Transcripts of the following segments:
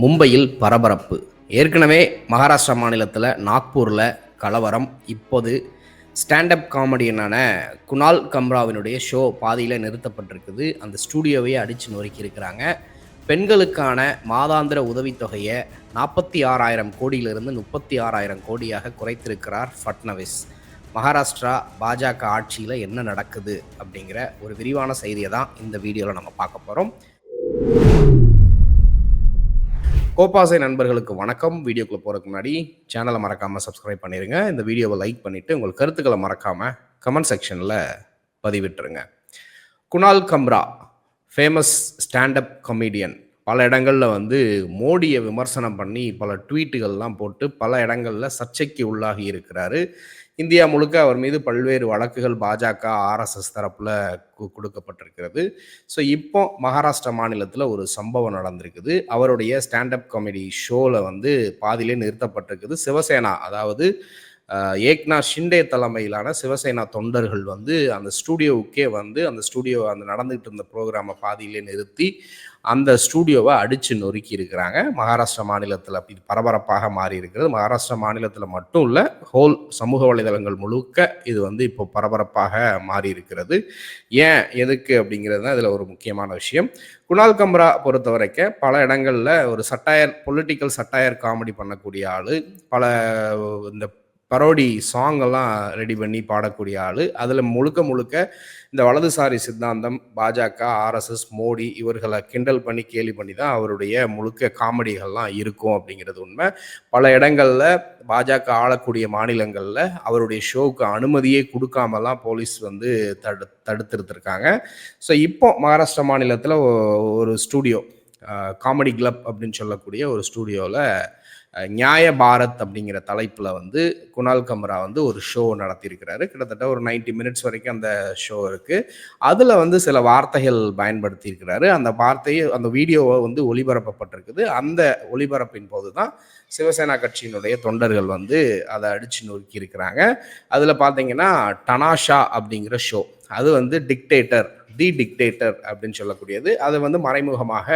மும்பையில் பரபரப்பு. ஏற்கனவே மகாராஷ்டிரா மாநிலத்தில் நாக்பூரில் கலவரம். இப்போது ஸ்டாண்டப் காமெடியனான குணால் கம்ராவினுடைய ஷோ பாதியில் நிறுத்தப்பட்டிருக்குது. அந்த ஸ்டூடியோவையே அடித்து நொறுக்கி இருக்கிறாங்க. பெண்களுக்கான மாதாந்திர உதவித்தொகையை நாற்பத்தி ஆறாயிரம் கோடியிலிருந்து முப்பத்தி ஆறாயிரம் கோடியாக குறைத்திருக்கிறார் ஃபட்னவிஸ். மகாராஷ்டிரா பாஜக ஆட்சியில் என்ன நடக்குது அப்படிங்கிற ஒரு விரிவான செய்தியை தான் இந்த வீடியோவில் நம்ம பார்க்க போகிறோம் கோபாசை நண்பர்களுக்கு வணக்கம். வீடியோக்குள்ள போகிறதுக்கு முன்னாடி சேனலை மறக்காமல் சப்ஸ்கிரைப் பண்ணிடுங்க இந்த வீடியோவை லைக் பண்ணிவிட்டு உங்கள் கருத்துக்களை மறக்காமல் கமெண்ட் செக்ஷனில் பதிவிட்டுருங்க. Kunal Kamra famous standup comedian பல இடங்களில் வந்து மோடியை விமர்சனம் பண்ணி பல ட்வீட்டுகள்லாம் போட்டு பல இடங்களில் சர்ச்சைக்கு உள்ளாகி இருக்கிறாரு. இந்தியா முழுக்க அவர் மீது பல்வேறு வழக்குகள் பாஜக ஆர்எஸ்எஸ் தரப்பில் கு- கொடுக்கப்பட்டிருக்கிறது. ஸோ இப்போ மகாராஷ்டிரா மாநிலத்தில் ஒரு சம்பவம் நடந்திருக்குது. அவருடைய ஸ்டாண்டப் காமெடி ஷோவில் வந்து பாதியிலே நிறுத்தப்பட்டிருக்குது. சிவசேனா அதாவது ஏக்நாத் ஷிண்டே தலைமையிலான சிவசேனா தொண்டர்கள் வந்து அந்த ஸ்டூடியோவுக்கே வந்து அந்த ஸ்டூடியோ அந்த நடந்துகிட்டு இருந்த ப்ரோக்ராமை பாதியிலே நிறுத்தி அந்த ஸ்டூடியோவை அடித்து நொறுக்கி இருக்கிறாங்க. மகாராஷ்டிரா மாநிலத்தில் இது பரபரப்பாக மாறி இருக்கிறது. மகாராஷ்டிரா மாநிலத்தில் மட்டும் இல்லை ஹோல் சமூக வலைதளங்கள் முழுக்க இது வந்து இப்போ பரபரப்பாக மாறி இருக்கிறது. ஏன் எதுக்கு அப்படிங்கிறது தான் இதில் ஒரு முக்கியமான விஷயம். குணால் கம்ரா பொறுத்த வரைக்கும் பல இடங்களில் ஒரு சட்டாயர் பொலிட்டிக்கல் சட்டாயர் காமெடி பண்ணக்கூடிய ஆள். பல இந்த பரோடி சாங் எல்லாம் ரெடி பண்ணி பாடக்கூடிய ஆள். அதில் முழுக்க முழுக்க இந்த வலதுசாரி சித்தாந்தம் பாஜக ஆர்எஸ்எஸ் மோடி இவர்களை கிண்டல் பண்ணி கேலி பண்ணி தான் அவருடைய முழுக்க காமெடிகள்லாம் இருக்கும் அப்படிங்கிறது உண்மை. பல இடங்களில் பாஜக ஆளக்கூடிய மாநிலங்களில் அவருடைய ஷோவுக்கு அனுமதியே கொடுக்காமலாம் போலீஸ் வந்து தடு தடுத்திருத்திருக்காங்க. ஸோ இப்போ மகாராஷ்டிரா மாநிலத்தில் ஒரு ஸ்டூடியோ காமெடி கிளப் அப்படின்னு சொல்லக்கூடிய ஒரு ஸ்டூடியோவில் நியாய பாரத் அப்படிங்கிற தலைப்பில் வந்து குணால் கம்ரா வந்து ஒரு ஷோ நடத்தியிருக்கிறாரு. கிட்டத்தட்ட ஒரு 90 மினிட்ஸ் வரைக்கும் அந்த ஷோ இருக்குது அதில் வந்து சில வார்த்தைகள் பயன்படுத்தியிருக்கிறாரு. அந்த வார்த்தையை அந்த வீடியோவை வந்து ஒளிபரப்பப்பட்டிருக்குது. அந்த ஒளிபரப்பின் போது தான் சிவசேனா கட்சியினுடைய தொண்டர்கள் வந்து அதை அடித்து நொறுக்கி இருக்கிறாங்க அதில் பார்த்தீங்கன்னா டனாஷா அப்படிங்கிற ஷோ அது வந்து டிக்டேட்டர் தி டிக்டேட்டர் அப்படின்னு சொல்லக்கூடியது. அது வந்து மறைமுகமாக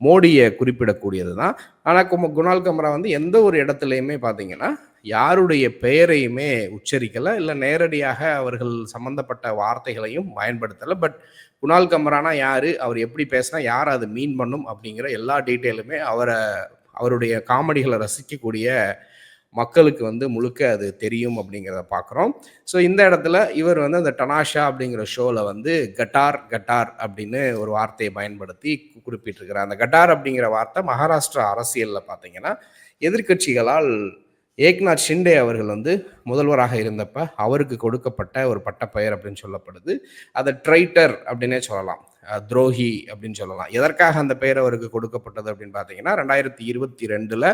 மோடியை குறிப்பிடக்கூடியது தான் ஆனால் கும குணால் கம்ரா வந்து எந்த ஒரு இடத்துலையுமே பார்த்தீங்கன்னா யாருடைய பெயரையுமே உச்சரிக்கலை இல்லை நேரடியாக அவர்கள் சம்பந்தப்பட்ட வார்த்தைகளையும் பயன்படுத்தலை. பட் குணால் கம்ரானா யார் அவர் எப்படி பேசினா யார் அது மீன் பண்ணும் அப்படிங்கிற எல்லா டீட்டெயிலுமே அவரை அவருடைய காமெடிகளை ரசிக்கக்கூடிய மக்களுக்கு வந்து முழுக்க அது தெரியும் அப்படிங்கிறத பார்க்குறோம் ஸோ இந்த இடத்துல இவர் வந்து அந்த டனாஷா அப்படிங்கிற ஷோவில் வந்து கட்டார் கட்டார் அப்படின்னு ஒரு வார்த்தையை பயன்படுத்தி குறிப்பிட்டிருக்கிறார். அந்த கட்டார் அப்படிங்கிற வார்த்தை மகாராஷ்டிரா அரசியலில் பார்த்தீங்கன்னா எதிர்க்கட்சிகளால் ஏக்நாத் ஷிண்டே அவர்கள் வந்து முதல்வராக இருந்தப்ப அவருக்கு கொடுக்கப்பட்ட ஒரு பட்டப்பெயர் அப்படின்னு சொல்லப்படுது. அதை ட்ரைட்டர் அப்படின்னே சொல்லலாம். துரோகி அப்படின்னு சொல்லலாம். எதற்காக அந்த பெயர் அவருக்கு கொடுக்கப்பட்டது அப்படின்னு பார்த்தீங்கன்னா ரெண்டாயிரத்தி இருபத்தி ரெண்டில்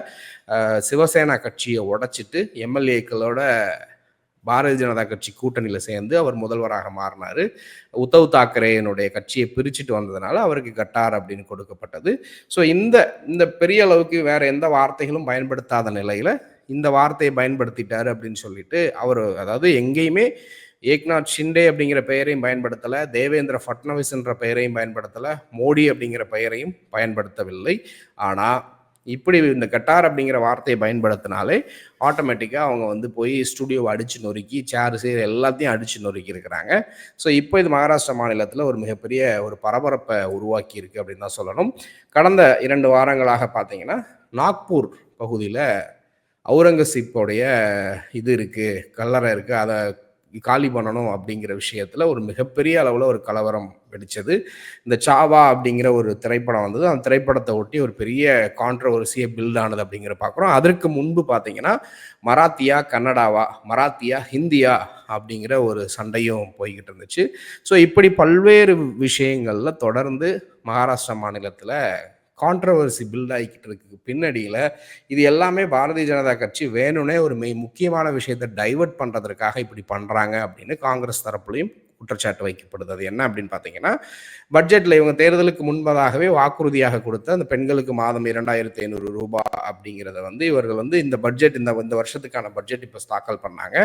சிவசேனா கட்சியை உடைச்சிட்டு எம்எல்ஏக்களோட பாரதிய ஜனதா கட்சி கூட்டணியில் சேர்ந்து அவர் முதல்வராக மாறினார். உத்தவ் தாக்கரேனுடைய கட்சியை பிரிச்சுட்டு வந்ததுனால அவருக்கு கட்டார் அப்படின்னு கொடுக்கப்பட்டது. ஸோ இந்த இந்த பெரிய அளவுக்கு வேற எந்த வார்த்தைகளும் பயன்படுத்தாத நிலையில் இந்த வார்த்தையை பயன்படுத்திட்டாரு அப்படின்னு சொல்லிட்டு அவர் அதாவது எங்கேயுமே ஏக்நாத் ஷிண்டே அப்படிங்கிற பெயரையும் பயன்படுத்தலை தேவேந்திர ஃபட்னவிஸ்ன்ற பெயரையும் பயன்படுத்தலை மோடி அப்படிங்கிற பெயரையும் பயன்படுத்தவில்லை. ஆனால் இப்படி இந்த கட்டார் அப்படிங்கிற வார்த்தையை பயன்படுத்தினாலே ஆட்டோமேட்டிக்காக அவங்க வந்து போய் ஸ்டுடியோவை அடித்து நொறுக்கி சேர் சேர் எல்லாத்தையும் அடித்து நொறுக்கி இருக்கிறாங்க. ஸோ இப்போ இது மகாராஷ்டிரா மாநிலத்தில் ஒரு மிகப்பெரிய ஒரு பரபரப்பை உருவாக்கி இருக்குது அப்படின்னு தான் சொல்லணும். கடந்த இரண்டு வாரங்களாக பார்த்தீங்கன்னா நாக்பூர் பகுதியில் அவுரங்கசீப்போடைய இது இருக்குது கல்லறை இருக்குது அதை காலி பண்ணணும் அப்படிங்கிற விஷயத்தில் ஒரு மிகப்பெரிய அளவில் ஒரு கலவரம் வெடிச்சது. இந்த சாவா அப்படிங்கிற ஒரு திரைப்படம் வந்தது. அந்த திரைப்படத்தை ஒட்டி ஒரு பெரிய கான்ட்ரவர்சியை பில்ட் ஆனது அப்படிங்கிற பார்க்குறோம் அதற்கு முன்பு பார்த்தீங்கன்னா மராத்தியா கன்னடாவா மராத்தியா ஹிந்தியா அப்படிங்கிற ஒரு சண்டையும் போய்கிட்டு இருந்துச்சு. ஸோ இப்படி பல்வேறு விஷயங்களில் தொடர்ந்து மகாராஷ்டிரா மாநிலத்தில் கான்ட்ரவர்சி பில்ட் ஆகிக்கிட்டு இருக்கு பின்னடியில் இது எல்லாமே பாரதிய ஜனதா கட்சி வேணும்னே ஒரு மெய் முக்கியமான விஷயத்தை டைவர்ட் பண்ணுறதுக்காக இப்படி பண்ணுறாங்க அப்படின்னு காங்கிரஸ் தரப்புலையும் குற்றச்சாட்டு வைக்கப்படுது. அது என்ன அப்படின்னு பார்த்தீங்கன்னா பட்ஜெட்டில் இவங்க தேர்தலுக்கு முன்பதாகவே வாக்குறுதியாக கொடுத்த அந்த பெண்களுக்கு மாதம் இரண்டாயிரத்தி ஐநூறு ரூபாய் அப்படிங்கிறத வந்து இவர்கள் வந்து இந்த பட்ஜெட் இந்த இந்த வருஷத்துக்கான பட்ஜெட் இப்போ தாக்கல் பண்ணாங்க.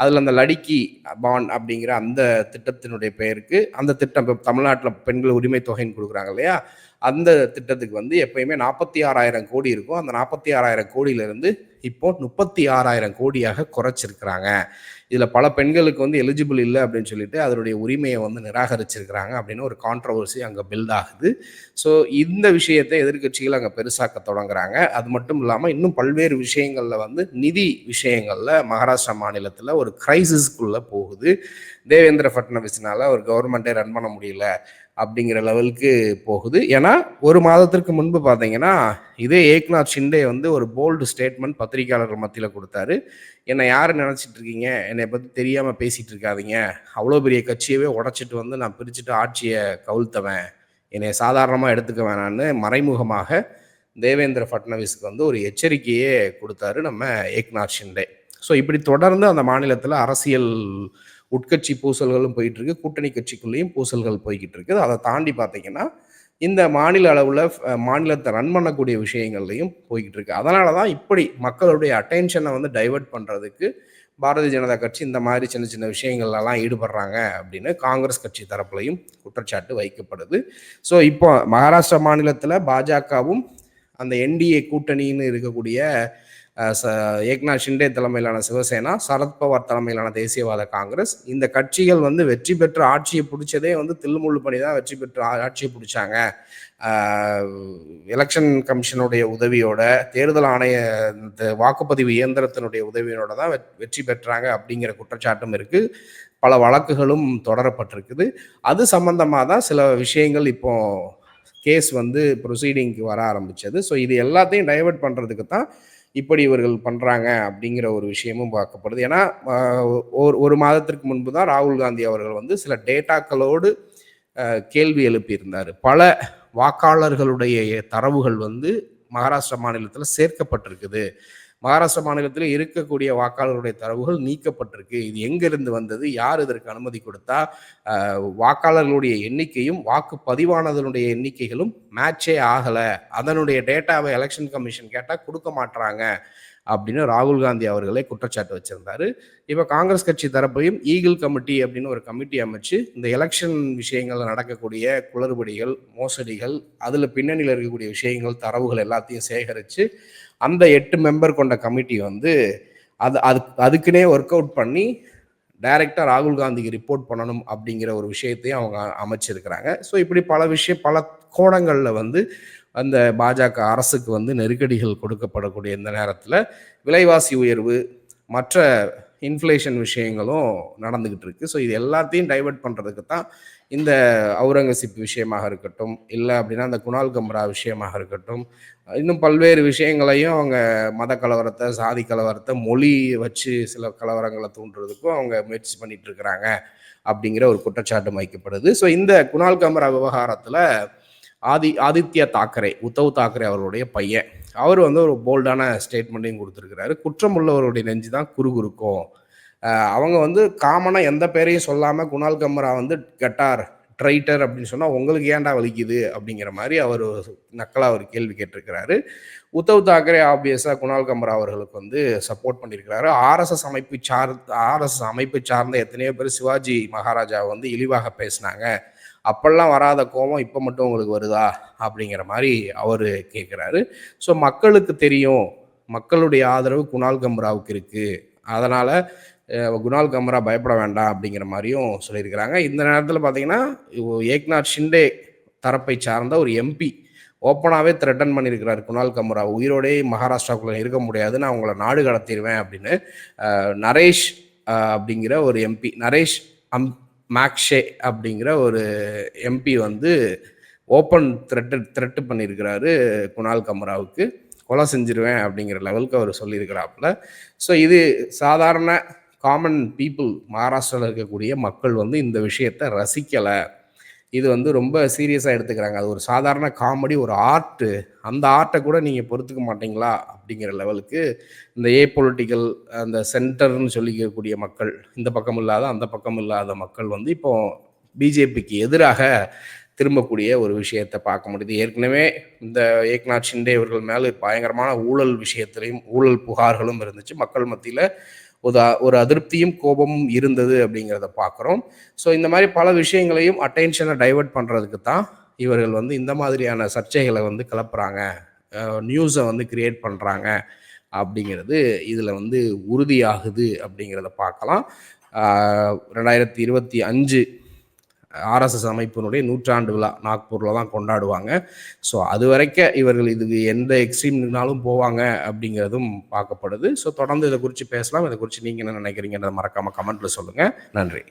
அதில் அந்த லடிக்கி பாண்ட் அப்படிங்கிற அந்த திட்டத்தினுடைய பெயருக்கு அந்த திட்டம் இப்போ தமிழ்நாட்டில் பெண்கள் உரிமை தொகைன்னு கொடுக்குறாங்க இல்லையா? அந்த திட்டத்துக்கு வந்து எப்பயுமே நாற்பத்தி ஆறாயிரம் கோடி இருக்கும். அந்த நாற்பத்தி ஆறாயிரம் கோடியிலிருந்து இப்போ முப்பத்தி ஆறாயிரம் கோடியாக குறைச்சிருக்கிறாங்க. இதில் பல பெண்களுக்கு வந்து எலிஜிபிள் இல்லை அப்படின்னு சொல்லிட்டு அதனுடைய உரிமையை வந்து நிராகரிச்சிருக்கிறாங்க அப்படின்னு ஒரு கான்ட்ரவர்சி அங்கே பில்ட் ஆகுது. ஸோ இந்த விஷயத்தை எதிர்கட்சிகள் அங்கே பெருசாக்க தொடங்குறாங்க. அது மட்டும் இல்லாமல் இன்னும் பல்வேறு விஷயங்களில் வந்து நிதி விஷயங்களில் மகாராஷ்டிரா மாநிலத்தில் ஒரு கிரைசிஸ்க்குள்ளே போகுது. தேவேந்திர ஃபட்னவிஸ்னால ஒரு கவர்மெண்ட்டே ரன் பண்ண முடியல. அப்படிங்கிற லெவலுக்கு போகுது. ஏன்னா ஒரு மாதத்திற்கு முன்பு பார்த்தீங்கன்னா இதே ஏக்நாத் ஷிண்டே வந்து ஒரு போல்டு ஸ்டேட்மெண்ட் பத்திரிகையாளர்கள் மத்தியில் கொடுத்தாரு. என்னை யார் நினச்சிட்டு இருக்கீங்க? என்னை பற்றி தெரியாமல் பேசிகிட்டு இருக்காதீங்க. அவ்வளோ பெரிய கட்சியவே உடச்சிட்டு வந்து நான் பிரிச்சுட்டு ஆட்சியை கவுழ்த்தவன். என்னை சாதாரணமாக எடுத்துக்க வேணான்னு மறைமுகமாக தேவேந்திர ஃபட்னவிஸ்க்கு வந்து ஒரு எச்சரிக்கையே கொடுத்தாரு நம்ம ஏக்நாத் ஷிண்டே. ஸோ இப்படி தொடர்ந்து அந்த மாநிலத்தில் அரசியல் உட்கட்சி பூசல்களும் போயிட்டு இருக்கு கூட்டணி கட்சிக்குள்ளேயும் பூசல்கள் போய்கிட்டு இருக்குது அதை தாண்டி பார்த்தீங்கன்னா இந்த மாநில அளவில் மாநிலத்தை ரன் பண்ணக்கூடிய விஷயங்கள்லையும் போய்கிட்டு இருக்கு அதனால தான் இப்படி மக்களுடைய அட்டென்ஷனை வந்து டைவெர்ட் பண்ணுறதுக்கு பாரதிய ஜனதா கட்சி இந்த மாதிரி சின்ன சின்ன விஷயங்கள்லாம் ஈடுபடுறாங்க அப்படின்னு காங்கிரஸ் கட்சி தரப்புலையும் குற்றச்சாட்டு வைக்கப்படுது. ஸோ இப்போ மகாராஷ்டிரா மாநிலத்தில் பாஜகவும் அந்த என்டிஏ கூட்டணின்னு இருக்கக்கூடிய ஏக்நாத் ஷிண்டே தலைமையிலான சிவசேனா சரத்பவார் தலைமையிலான தேசியவாத காங்கிரஸ் இந்த கட்சிகள் வந்து வெற்றி பெற்ற ஆட்சியை பிடிச்சதே வந்து தில்லுமுள்ளு பண்ணி தான் வெற்றி பெற்று ஆட்சியை பிடிச்சாங்க. எலெக்ஷன் கமிஷனுடைய உதவியோட தேர்தல் ஆணைய இந்த வாக்குப்பதிவு இயந்திரத்தினுடைய உதவியோட தான் வெற்றி பெற்றாங்க அப்படிங்கிற குற்றச்சாட்டும் இருக்கு. பல வழக்குகளும் தொடரப்பட்டிருக்குது. அது சம்பந்தமாக தான் சில விஷயங்கள் இப்போ கேஸ் வந்து ப்ரொசீடிங்க்கு வர ஆரம்பிச்சது. ஸோ இது எல்லாத்தையும் டைவெர்ட் பண்ணுறதுக்கு தான் இப்படி இவர்கள் பண்ணுறாங்க அப்படிங்கிற ஒரு விஷயமும் பார்க்கப்படுது. ஏன்னா ஒரு ஒரு மாதத்திற்கு முன்பு தான் ராகுல் காந்தி அவர்கள் வந்து சில டேட்டாக்களோடு கேள்வி எழுப்பியிருந்தார். பல வாக்காளர்களுடைய தரவுகள் வந்து மகாராஷ்டிரா மாநிலத்தில் சேர்க்கப்பட்டிருக்குது. மகாராஷ்டிர மாநிலத்தில் இருக்கக்கூடிய வாக்காளருடைய தரவுகள் நீக்கப்பட்டிருக்கு. இது எங்கிருந்து வந்தது? யார் இதற்கு அனுமதி கொடுத்தா? வாக்காளர்களுடைய எண்ணிக்கையும் வாக்கு பதிவானதனுடைய எண்ணிக்கைகளும் மேட்சே ஆகலை. அதனுடைய டேட்டாவை எலெக்ஷன் கமிஷன் கேட்டால் கொடுக்க மாட்டுறாங்க அப்படின்னு ராகுல் காந்தி அவர்களே குற்றச்சாட்டு வச்சிருந்தாரு. இப்போ காங்கிரஸ் கட்சி தரப்பையும் ஈகிள் கமிட்டி அப்படின்னு ஒரு கமிட்டி அமைச்சு இந்த எலெக்ஷன் விஷயங்களில் நடக்கக்கூடிய குளறுபடிகள் மோசடிகள் அதில் பின்னணியில் இருக்கக்கூடிய விஷயங்கள் தரவுகள் எல்லாத்தையும் சேகரித்து அந்த எட்டு மெம்பர் கொண்ட கமிட்டி வந்து அது அது அதுக்குன்னே ஒர்க் அவுட் பண்ணி டைரெக்டாக ராகுல் காந்திக்கு ரிப்போர்ட் பண்ணணும் அப்படிங்கிற ஒரு விஷயத்தையும் அவங்க அமைச்சிருக்கிறாங்க. ஸோ இப்படி பல விஷயம் பல கோணங்களில் வந்து அந்த பாஜக அரசுக்கு வந்து நெருக்கடிகள் கொடுக்கப்படக்கூடிய இந்த நேரத்தில் விலைவாசி உயர்வு மற்ற இன்ஃப்ளேஷன் விஷயங்களும் நடந்துக்கிட்டு இருக்கு. ஸோ இது எல்லாத்தையும் டைவெர்ட் பண்ணுறதுக்கு தான் இந்த அவுரங்கசீப் விஷயமாக இருக்கட்டும் இல்லை அப்படின்னா அந்த குணால் கம்ரா விஷயமாக இருக்கட்டும் இன்னும் பல்வேறு விஷயங்களையும் அவங்க மத கலவரத்தை சாதி கலவரத்தை மொழி வச்சு சில கலவரங்களை தூண்டுறதுக்கும் அவங்க முயற்சி பண்ணிட்டு இருக்கிறாங்க அப்படிங்கிற ஒரு குற்றச்சாட்டு வைக்கப்படுது. ஸோ இந்த குணால் கம்ரா விவகாரத்தில் ஆதி ஆதித்யா தாக்கரே உத்தவ் தாக்கரே அவருடைய பையன். அவர் வந்து ஒரு போல்டான ஸ்டேட்மெண்ட்டையும் கொடுத்துருக்கிறாரு. குற்றம் உள்ளவருடைய நெஞ்சு தான் குறுகுறுக்கும் அவங்க வந்து காமனாக எந்த பேரையும் சொல்லாமல் குணால் கம்ரா வந்து கட்டார் ட்ரைட்டர் அப்படின்னு சொன்னால் உங்களுக்கு ஏன்டா வலிக்குது? அப்படிங்கிற மாதிரி அவர் நக்கலாக ஒரு கேள்வி கேட்டிருக்கிறாரு. உத்தவ் தாக்கரே ஆப்வியஸாக குணால் கம்ரா அவர்களுக்கு வந்து சப்போர்ட் பண்ணியிருக்கிறாரு. ஆர்எஸ்எஸ் அமைப்பு சார் ஆர்எஸ்எஸ் அமைப்பு சார்ந்த எத்தனையோ பேர் சிவாஜி மகாராஜா வந்து இழிவாக பேசினாங்க. அப்பெல்லாம் வராத கோபம் இப்போ மட்டும் உங்களுக்கு வருதா? அப்படிங்கிற மாதிரி அவர் கேட்குறாரு ஸோ மக்களுக்கு தெரியும். மக்களுடைய ஆதரவு குணால் கம்ராவுக்கு இருக்குது அதனால் குணால் கம்ரா பயப்பட வேண்டாம் அப்படிங்கிற மாதிரியும் சொல்லியிருக்கிறாங்க. இந்த நேரத்தில் பார்த்தீங்கன்னா ஏக்நாத் ஷிண்டே தரப்பை சார்ந்த ஒரு எம்பி ஓப்பனாகவே த்ரெட்டன் பண்ணியிருக்கிறார் குணால் கம்ரா. உயிரோடே மகாராஷ்டிராவுக்குள்ள இருக்க முடியாது. நான் உங்களை நாடு கடத்திடுவேன் அப்படின்னு நரேஷ் அப்படிங்கிற ஒரு எம்பி நரேஷ் அம் மேக்ஷே அப்படிங்கிற ஒரு எம்பி வந்து ஓப்பன் த்ரெட்டு த்ரெட்டு பண்ணியிருக்கிறாரு குணால் கமராவுக்கு. கொலை செஞ்சிருவேன் அப்படிங்கிற லெவலுக்கு அவர் சொல்லியிருக்கிறாப்புல. ஸோ இது சாதாரண காமன் பீப்புள் மகாராஷ்டிராவில் இருக்கக்கூடிய மக்கள் வந்து இந்த விஷயத்தை ரசிக்கலை. இது வந்து ரொம்ப சீரியஸாக எடுத்துக்கிறாங்க. அது ஒரு சாதாரண காமெடி ஒரு ஆர்ட்டு அந்த ஆர்ட்டை கூட நீங்கள் பொறுத்துக்க மாட்டீங்களா? அப்படிங்கிற லெவலுக்கு இந்த ஏ பொலிட்டிக்கல் அந்த சென்டர்னு சொல்லிக்கக்கூடிய மக்கள் இந்த பக்கம் இல்லாத அந்த பக்கம் இல்லாத மக்கள் வந்து இப்போ பிஜேபிக்கு எதிராக திரும்பக்கூடிய ஒரு விஷயத்தை பார்க்க முடியுது. ஏற்கனவே இந்த ஏக்நாத் ஷிண்டே அவர்கள் மேலே பயங்கரமான ஊழல் விஷயத்திலையும் ஊழல் புகார்களும் இருந்துச்சு. மக்கள் மத்தியில் ஒரு ஒரு அதிருப்தியும் கோபமும் இருந்தது அப்படிங்கிறத பார்க்குறோம். ஸோ இந்த மாதிரி பல விஷயங்களையும் அட்டென்ஷனை டைவெர்ட் பண்ணுறதுக்கு தான் இவர்கள் வந்து இந்த மாதிரியான சர்ச்சைகளை வந்து கிளப்புறாங்க. நியூஸை வந்து கிரியேட் பண்ணுறாங்க அப்படிங்கிறது இதில் வந்து உறுதியாகுது அப்படிங்கிறத பார்க்கலாம். ரெண்டாயிரத்தி இருபத்தி அஞ்சு ஆர்எஸ்எஸ் அமைப்பினுடைய நூற்றாண்டு விழா நாக்பூரில் தான் கொண்டாடுவாங்க. ஸோ அது வரைக்கும் இவர்கள் இதுக்கு எந்த எக்ஸ்ட்ரீம்னாலும் போவாங்க அப்படிங்கிறதும் பார்க்கப்படுது. ஸோ தொடர்ந்து இதை குறித்து பேசலாம். இதை குறித்து நீங்கள் என்ன நினைக்கிறீங்கன்றதை மறக்காமல் கமெண்ட்டில் சொல்லுங்கள் நன்றி.